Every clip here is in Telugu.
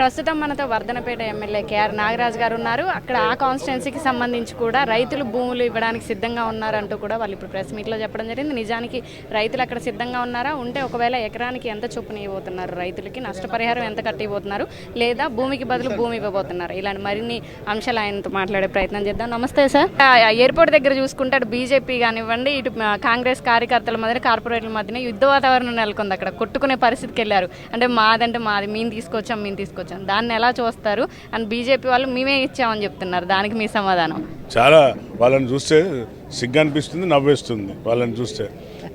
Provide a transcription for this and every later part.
ప్రస్తుతం మనతో వర్ధనపేట ఎమ్మెల్యే కేఆర్ నాగరాజు గారు ఉన్నారు. అక్కడ ఆ కాన్స్టిట్యున్సీకి సంబంధించి కూడా రైతులు భూములు ఇవ్వడానికి సిద్ధంగా ఉన్నారంటూ కూడా వాళ్ళు ఇప్పుడు ప్రెస్ మీట్లో చెప్పడం జరిగింది. నిజానికి రైతులు అక్కడ సిద్ధంగా ఉన్నారా? ఉంటే ఒకవేళ ఎకరానికి ఎంత చొప్పున ఇవ్వబోతున్నారు? రైతులకి నష్టపరిహారం ఎంత కట్టిపోతున్నారు లేదా భూమికి బదులు భూమి ఇవ్వబోతున్నారు? ఇలాంటి మరిన్ని అంశాలు ఆయనతో మాట్లాడే ప్రయత్నం చేద్దాం. నమస్తే సార్. ఎయిర్పోర్ట్ దగ్గర చూసుకుంటే అటు బీజేపీ కానివ్వండి ఇటు కాంగ్రెస్ కార్యకర్తల మధ్య కార్పొరేట్ల మధ్యన యుద్ధ వాతావరణం నెలకొంది అక్కడ. కొట్టుకునే పరిస్థితికి వెళ్ళారు. అంటే మాదంటే మాది మేము తీసుకొచ్చాం మేము తీసుకొచ్చాం. దాన్ని ఎలా చూస్తారు? అండ్ బీజేపీ వాళ్ళు మేమే ఇచ్చామని చెప్తున్నారు. దానికి మీ సమాధానం? చాలా వాళ్ళని చూస్తే సిగ్గు అనిపిస్తుంది నవ్వేస్తుంది వాళ్ళని చూస్తే.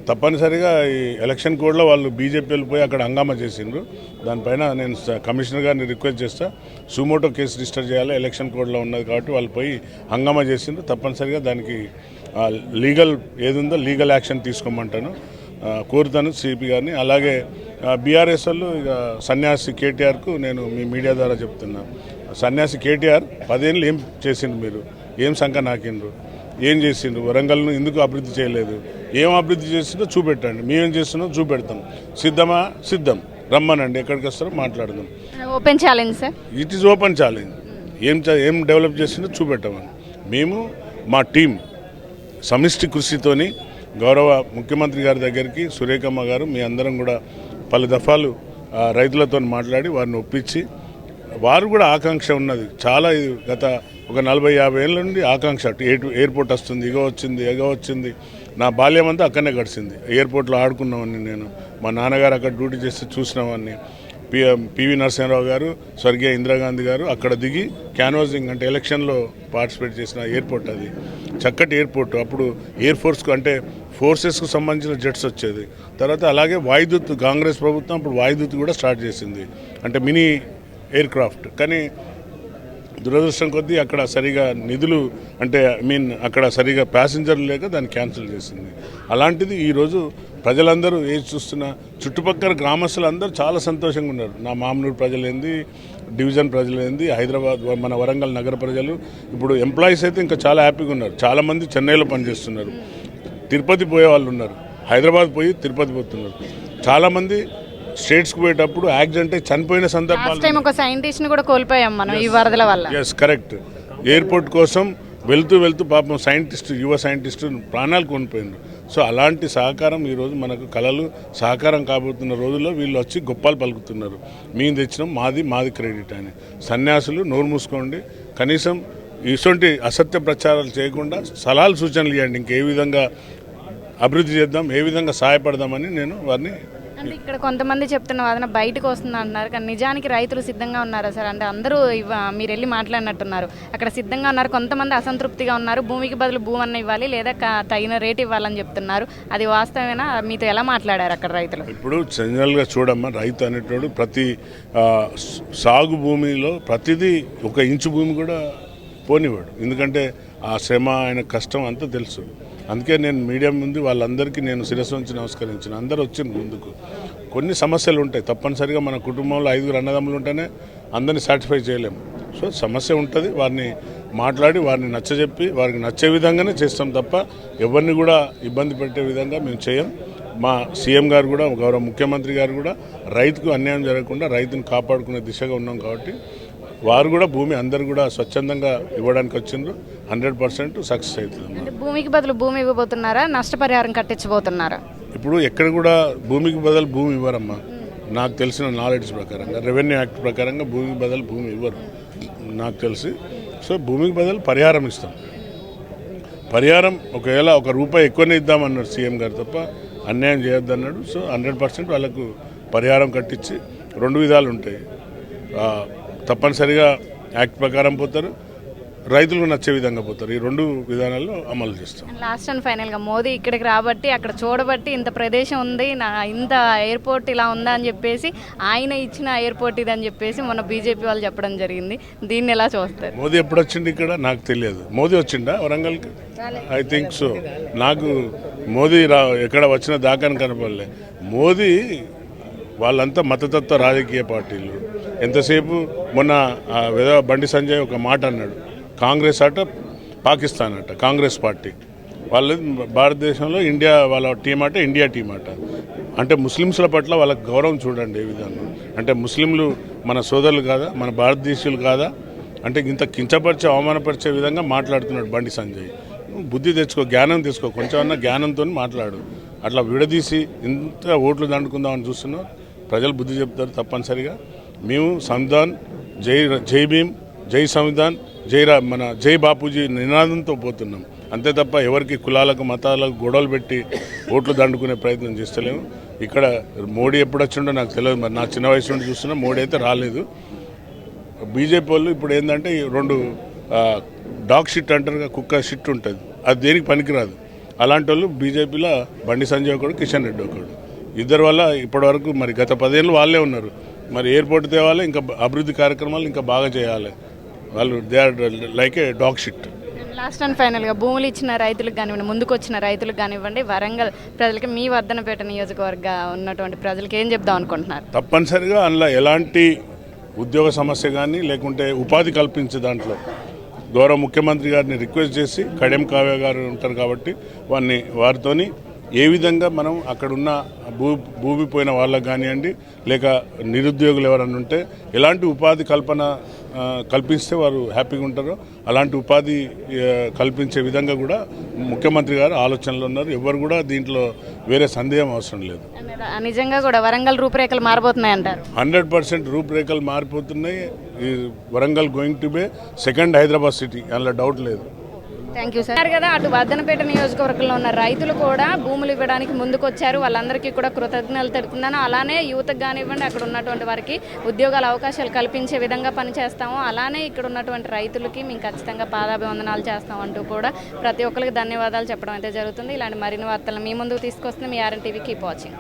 తప్పనిసరిగా ఈ ఎలక్షన్ కోడ్లో వాళ్ళు బీజేపీ వెళ్ళిపోయి అక్కడ హంగామా చేసిండ్రు. దానిపైన నేను కమిషనర్ గారిని రిక్వెస్ట్ చేస్తా. సుమోటో కేసు రిజిస్టర్ చేయాలి ఎలక్షన్ కోడ్లో ఉన్నది కాబట్టి వాళ్ళు పోయి హంగామా చేసిండ్రు. తప్పనిసరిగా దానికి లీగల్ ఏదుందో లీగల్ యాక్షన్ తీసుకోమంటాను. కోరుతాను సిపి గారిని. అలాగే బీఆర్ఎస్ వాళ్ళు ఇక సన్యాసి కేటీఆర్కు నేను మీ మీడియా ద్వారా చెప్తున్నా. సన్యాసి కేటీఆర్ పదేళ్ళు ఏం చేసిండ్రు మీరు? ఏం సంఖ నాకిండ్రు? ఏం చేసిండ్రు? వరంగల్ను ఎందుకు అభివృద్ధి చేయలేదు? ఏం అభివృద్ధి చేసిందో చూపెట్టండి. మేమేం చేస్తున్నాం చూపెడతాం. సిద్ధమా? సిద్ధం. రమ్మనండి. ఎక్కడికి వస్తారో మాట్లాడదాం. Open challenge sir? It is open challenge ఏం ఏం డెవలప్ చేసిందో చూపెట్టమని. మేము మా టీం సమిష్టి కృషితోని గౌరవ ముఖ్యమంత్రి గారి దగ్గరికి సురేఖమ్మ గారు మీ అందరం కూడా పలు దఫాలు రైతులతో మాట్లాడి వారిని ఒప్పించి వారు కూడా ఆకాంక్ష ఉన్నది. చాలా గత ఒక నలభై యాభై ఏళ్ళ నుండి ఆకాంక్ష ఎయిర్పోర్ట్ వస్తుంది ఇగో వచ్చింది ఎగో వచ్చింది. నా బాల్యం అంతా అక్కడనే గడిచింది. ఎయిర్పోర్ట్లో ఆడుకున్నామని నేను మా నాన్నగారు అక్కడ డ్యూటీ చేస్తే చూసినామని పి పివి నరసింహరావు గారు స్వర్గీయ ఇందిరాగాంధీ గారు అక్కడ దిగి క్యాన్వాసింగ్ అంటే ఎలక్షన్లో పార్టిసిపేట్ చేసిన ఎయిర్పోర్ట్ అది. చక్కటి ఎయిర్పోర్ట్ అప్పుడు ఎయిర్ ఫోర్స్కు అంటే ఫోర్సెస్కు సంబంధించిన జెట్స్ వచ్చేది. తర్వాత అలాగే వాయుదూత్ కాంగ్రెస్ ప్రభుత్వం అప్పుడు వాయుదూత్ కూడా స్టార్ట్ చేసింది. అంటే మినీ ఎయిర్ క్రాఫ్ట్ కానీ దురదృష్టం కొద్దీ అక్కడ సరిగా నిధులు అంటే ఐ మీన్ అక్కడ సరిగా ప్యాసింజర్లు లేక దాన్ని క్యాన్సిల్ చేసింది. అలాంటిది ఈరోజు ప్రజలందరూ ఏది చూస్తున్నా చుట్టుపక్కల గ్రామస్తులు అందరూ చాలా సంతోషంగా ఉన్నారు. నా మామూలు ప్రజలేంది డివిజన్ ప్రజలేంది హైదరాబాద్ మన వరంగల్ నగర ప్రజలు. ఇప్పుడు ఎంప్లాయీస్ అయితే ఇంకా చాలా హ్యాపీగా ఉన్నారు. చాలామంది చెన్నైలో పనిచేస్తున్నారు. తిరుపతి పోయే వాళ్ళు ఉన్నారు. హైదరాబాద్ పోయి తిరుపతి పోతున్నారు. చాలామంది స్టేట్స్కి పోయేటప్పుడు యాక్సిడెంట్ అయి చనిపోయిన సందర్భాలు లాస్ట్ టైం ఒక సైంటిస్ట్ని కూడా కోల్పోయాం మనం ఈ వరదల వల్ల. ఎస్ కరెక్ట్ ఎయిర్పోర్ట్ కోసం వెళ్తూ వెళ్తూ పాపం సైంటిస్ట్ యువ సైంటిస్ట్ ప్రాణాలు కొనిపోయిండ్రు సో అలాంటి సహకారం ఈరోజు మనకు కళలు సహకారం కాబోతున్న రోజుల్లో వీళ్ళు వచ్చి గొప్పలు పలుకుతున్నారు. మేము తెచ్చినాం మాది మాది క్రెడిట్ అని. సన్యాసులు నోరు మూసుకోండి. కనీసం ఇటువంటి అసత్య ప్రచారాలు చేయకుండా సలహాలు సూచనలు ఇవ్వండి. ఇంకే విధంగా అభివృద్ధి చేద్దాం ఏ విధంగా సహాయపడదామని నేను వారిని అంటే ఇక్కడ కొంతమంది చెప్తున్న వాదన బయటకు వస్తుంది అంటున్నారు. కానీ నిజానికి రైతులు సిద్ధంగా ఉన్నారా సార్? అంటే అందరూ ఇవ్వ- మీరు వెళ్ళి మాట్లాడినట్టున్నారు. అక్కడ సిద్ధంగా ఉన్నారు. కొంతమంది అసంతృప్తిగా ఉన్నారు. భూమికి బదులు భూమన్న ఇవ్వాలి లేదా తగిన రేట్ ఇవ్వాలని చెప్తున్నారు. అది వాస్తవేనా మీతో ఎలా మాట్లాడారు అక్కడ రైతులు? ఇప్పుడు జనరల్గా చూడమ్మా రైతు అనేటోడు ప్రతి సాగు భూమిలో ప్రతిదీ ఒక ఇంచు భూమి కూడా పోనివాడు ఎందుకంటే ఆ శ్రమ ఆయన కష్టం అంతా తెలుసు. అందుకే నేను మీడియా ముందు వాళ్ళందరికీ నేను శిరస్సు నుంచి నమస్కరించిన. అందరూ వచ్చిన ముందుకు. కొన్ని సమస్యలు ఉంటాయి. తప్పనిసరిగా మన కుటుంబంలో ఐదుగురు అన్నదమ్ములు ఉంటేనే అందరిని సాటిస్ఫై చేయలేము. సో సమస్య ఉంటుంది. వారిని మాట్లాడి వారిని నచ్చజెప్పి వారికి నచ్చే విధంగానే చేస్తాం తప్ప ఎవరిని కూడా ఇబ్బంది పెట్టే విధంగా మేము చేయం. మా సీఎం గారు కూడా గౌరవ ముఖ్యమంత్రి గారు కూడా రైతుకు అన్యాయం జరగకుండా రైతును కాపాడుకునే దిశగా ఉన్నాం కాబట్టి వారు కూడా భూమి అందరు కూడా స్వచ్ఛందంగా ఇవ్వడానికి వచ్చిండ్రు. హండ్రెడ్ పర్సెంట్ సక్సెస్ అవుతుంది అంటే భూమికి బదులు భూమి ఇవ్వబోతున్నారా? నష్టపరిహారం కట్టించబోతున్నారా? ఇప్పుడు ఎక్కడ కూడా భూమికి బదులు భూమి ఇవ్వరమ్మా. నాకు తెలిసిన నాలెడ్జ్ ప్రకారంగా రెవెన్యూ యాక్ట్ ప్రకారంగా భూమికి బదులు భూమి ఇవ్వరు. నాకు తెలిసి. సో భూమికి బదులు పరిహారం ఇస్తాం. పరిహారం ఒకవేళ ఒక రూపాయి ఎక్కువనే ఇద్దామన్నాడు సీఎం గారు తప్ప అన్యాయం చేయొద్దన్నాడు. సో హండ్రెడ్ పర్సెంట్ వాళ్ళకు పరిహారం కట్టించి రెండు విధాలు ఉంటాయి. తప్పనిసరిగా యాక్ట్ ప్రకారం పోతారు. రైతులకు నచ్చే విధంగా పోతారు. ఈ రెండు విధానాల్లో అమలు చేస్తాం. లాస్ట్ అండ్ ఫైనల్గా మోదీ ఇక్కడికి రాబట్టి అక్కడ చూడబట్టి ఇంత ప్రదేశం ఉంది నా ఇంత ఎయిర్పోర్ట్ ఇలా ఉందా అని చెప్పేసి ఆయన ఇచ్చిన ఎయిర్పోర్ట్ ఇది అని చెప్పేసి మన బీజేపీ వాళ్ళు చెప్పడం జరిగింది. దీన్ని ఎలా చూస్తారు? మోదీ ఎప్పుడు వచ్చిండు ఇక్కడ? నాకు తెలియదు. మోదీ వచ్చిండా వరంగల్కి? ఐ థింక్ సో నాకు మోదీ రా ఎక్కడ వచ్చిన దాకాని కనపడలే. మోదీ వాళ్ళంతా మతతత్వ రాజకీయ పార్టీలు. ఎంతసేపు? మొన్న విధవ బండి సంజయ్ ఒక మాట అన్నాడు. కాంగ్రెస్ అట పాకిస్తాన్ అట కాంగ్రెస్ పార్టీ. వాళ్ళు భారతదేశంలో ఇండియా వాళ్ళ టీం అట ఇండియా టీం అట అంటే ముస్లిమ్స్ల పట్ల వాళ్ళకి గౌరవం చూడండి ఏ విధంగా. అంటే ముస్లింలు మన సోదరులు కాదా మన భారతదేశీయులు కాదా? అంటే ఇంత కించపరిచే అవమానపరిచే విధంగా మాట్లాడుతున్నాడు బండి సంజయ్. బుద్ధి తెచ్చుకో జ్ఞానం తీసుకో కొంచెం జ్ఞానంతో మాట్లాడు. అట్లా విడదీసి ఇంత ఓట్లు దండుకుందామని చూస్తున్నావు? ప్రజలు బుద్ధి చెప్తారు తప్పనిసరిగా. మేము సంవిధాన్ జై జై భీమ్ జై సంవిధాన్ జై మన జై బాపూజీ నినాదంతో పోతున్నాం. అంతే తప్ప ఎవరికి కులాలకు మతాలకు గొడవలు పెట్టి ఓట్లు దండుకునే ప్రయత్నం చేస్తలేము. ఇక్కడ మోడీ ఎప్పుడు వచ్చిండో నాకు తెలియదు. మరి నా చిన్న వయసు నుండి చూస్తున్నా మోడీ అయితే రాలేదు. బీజేపీ వాళ్ళు ఇప్పుడు ఏంటంటే ఈ రెండు డాగ్ షిట్ అంటారు కుక్క షిట్ ఉంటుంది. అది దేనికి పనికిరాదు. అలాంటి వాళ్ళు బీజేపీలో బండి సంజయ్ ఒకడు కిషన్ రెడ్డి ఒకడు. ఇద్దరు వల్ల ఇప్పటివరకు మరి గత పదేళ్ళు వాళ్ళే ఉన్నారు. మరి ఎయిర్పోర్ట్ తేవాలి ఇంకా అభివృద్ధి కార్యక్రమాలు ఇంకా బాగా చేయాలి. వాళ్ళు they are like a dog shit last and ఫైనల్గా భూములు ఇచ్చిన రైతులకు కానివ్వండి ముందుకు వచ్చిన రైతులకు కానివ్వండి వరంగల్ ప్రజలకి మీ వర్ధనపేట నియోజకవర్గ ఉన్నటువంటి ప్రజలకి ఏం చెప్దాం అనుకుంటున్నారు? తప్పనిసరిగా అందులో ఎలాంటి ఉద్యోగ సమస్య కానీ లేకుంటే ఉపాధి కల్పించే దాంట్లో గౌరవ ముఖ్యమంత్రి గారిని రిక్వెస్ట్ చేసి కడెం కావ్య గారు ఉంటారు కాబట్టి వారిని వారితోని ఏ విధంగా మనం అక్కడున్న భూ భూమి పోయిన వాళ్ళకి కానివ్వండి లేక నిరుద్యోగులు ఎవరైనా ఉంటే ఎలాంటి ఉపాధి కల్పన కల్పిస్తే వారు హ్యాపీగా ఉంటారో అలాంటి ఉపాధి కల్పించే విధంగా కూడా ముఖ్యమంత్రి గారు ఆలోచనలు ఉన్నారు. ఎవరు కూడా దీంట్లో వేరే సందేహం అవసరం లేదు. నిజంగా కూడా వరంగల్ రూపురేఖలు మారబోతున్నాయి అంటారు హండ్రెడ్ పర్సెంట్ రూపురేఖలు మారిపోతున్నాయి. ఈ Warangal going to be second Hyderabad city అందులో డౌట్ లేదు. థ్యాంక్ యూ సార్ కదా అటు వర్ధనపేట నియోజకవర్గంలో ఉన్న రైతులు కూడా భూములు ఇవ్వడానికి ముందుకొచ్చారు. వాళ్ళందరికీ కూడా కృతజ్ఞతలు తెలుపుతున్నాను. అలానే యువతకు కానివ్వండి అక్కడ ఉన్నటువంటి వారికి ఉద్యోగాల అవకాశాలు కల్పించే విధంగా పనిచేస్తాము. అలానే ఇక్కడ ఉన్నటువంటి రైతులకి మేము ఖచ్చితంగా పాదాభివందనాలు చేస్తాం అంటూ కూడా ప్రతి ఒక్కరికి ధన్యవాదాలు చెప్పడం అయితే జరుగుతుంది. ఇలాంటి మరిన్ని వార్తలు మీ ముందుకు తీసుకొస్తుంది మీ ఆర్ఎన్ టీవీ. Keep watching